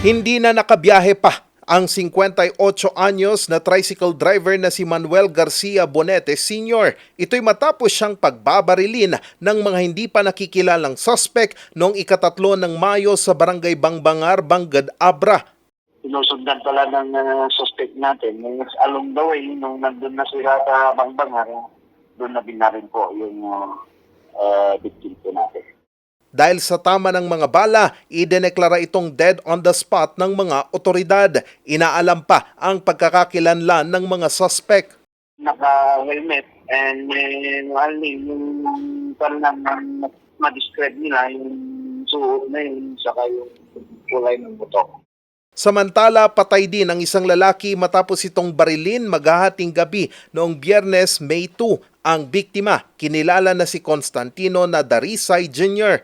Hindi na nakabiyahe pa ang 58 anyos na tricycle driver na si Manuel Garcia Bonete Sr. Ito'y matapos siyang pagbabarilin ng mga hindi pa nakikilalang suspect noong ikatatlo ng Mayo sa barangay Bangbangar, Banggad, Abra. sinusundan pala ng uh, suspect natin. Along the way, nung nandun na sila sa Bangbangar, doon na binarin po yung uh, uh, victim po natin. Dahil sa tama ng mga bala, ideneklara itong dead on the spot ng mga otoridad. Inaalam pa ang pagkakakilanlan ng mga suspect. Naka-helmet and then only yung parang ma-describe nila yung suot na yun saka yung kulay ng buto. Samantala, patay din ang isang lalaki matapos itong barilin maghahating gabi noong biyernes May 2. Ang biktima, kinilala na si Constantino na Darisay Jr.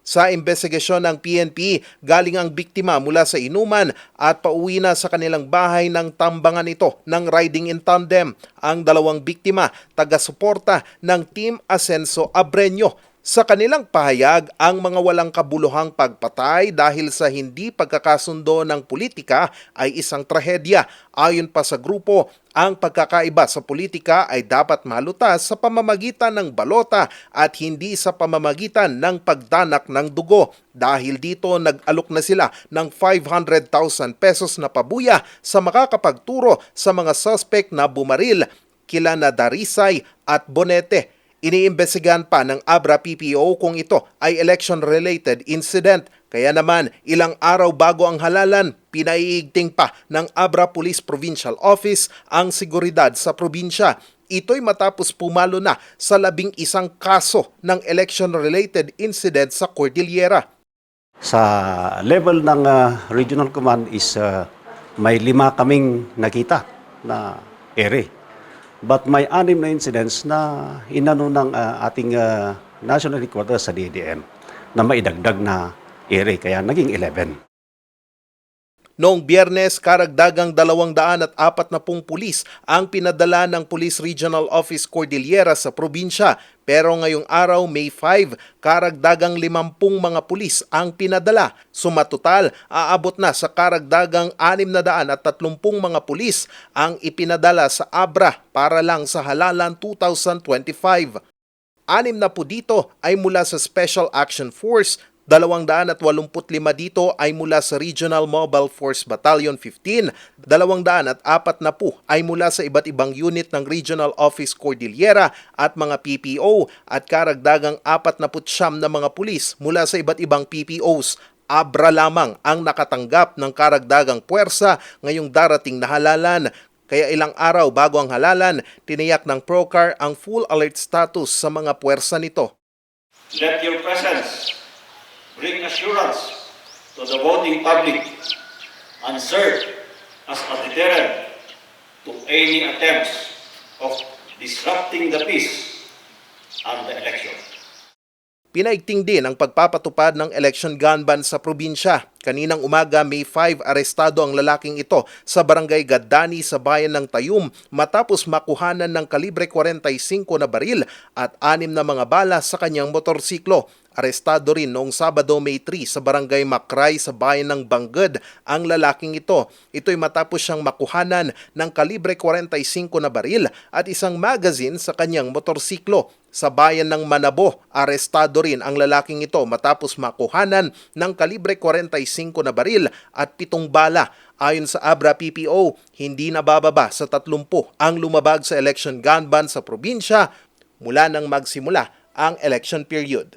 Sa investigasyon ng PNP, galing ang biktima mula sa inuman at pauwi na sa kanilang bahay ng tambangan ito ng riding in tandem. Ang dalawang biktima, taga-suporta ng Team Asenso Abreño. Sa kanilang pahayag, ang mga walang kabuluhang pagpatay dahil sa hindi pagkakasundo ng politika ay isang trahedya. Ayon pa sa grupo, ang pagkakaiba sa politika ay dapat malutas sa pamamagitan ng balota at hindi sa pamamagitan ng pagdanak ng dugo. Dahil dito nag-alok na sila ng 500,000 pesos na pabuya sa makakapagturo sa mga suspect na bumaril kila na Darisay at Bonete. Iniimbestigahan pa ng Abra PPO kung ito ay election-related incident. Kaya naman, ilang araw bago ang halalan, pinaiigting pa ng Abra Police Provincial Office ang seguridad sa probinsya. Ito'y matapos pumalo na sa labing isang kaso ng election-related incident sa Cordillera. Sa level ng ah, regional command is ah, may lima kaming nakita na ere. But may anim na incidents na inano ng ah, ating ah, national headquarters sa DDM na maidagdag na ere, kaya naging 11. Noong biyernes, karagdagang 240 pulis ang pinadala ng Police Regional Office Cordillera sa probinsya. Pero ngayong araw, May 5, karagdagang 50 mga pulis ang pinadala. Sumatotal, aabot na sa karagdagang 630 mga pulis ang ipinadala sa Abra para lang sa halalan 2025. Anim na po dito ay mula sa Special Action Force, 285 dito ay mula sa Regional Mobile Force Battalion 15, 204 na po ay mula sa iba't ibang unit ng Regional Office Cordillera at mga PPO at karagdagang 49 na mga pulis mula sa iba't ibang PPOs. Abra lamang ang nakatanggap ng karagdagang puwersa ngayong darating na halalan. Kaya ilang araw bago ang halalan, tiniyak ng Procar ang full alert status sa mga puwersa nito. Let your presence bring assurance to the voting public and serve as a deterrent to any attempts of disrupting the peace and the election. Pinaigting din ang pagpapatupad ng election gun ban sa probinsya. Kaninang umaga, May 5, arestado ang lalaking ito sa barangay Gadani sa bayan ng Tayum matapos makuhanan ng kalibre 45 na baril at anim na mga bala sa kanyang motorsiklo. Arestado rin noong Sabado, May 3 sa barangay Makray sa bayan ng Bangged ang lalaking ito. Ito'y matapos siyang makuhanan ng kalibre 45 na baril at isang magazine sa kanyang motorsiklo. Sa bayan ng Manabo, arestado rin ang lalaking ito matapos makuhanan ng kalibre 45 na baril at pitong bala. Ayon sa Abra PPO, hindi nabababa sa 30 ang lumabag sa election gun ban sa probinsya mula nang magsimula ang election period.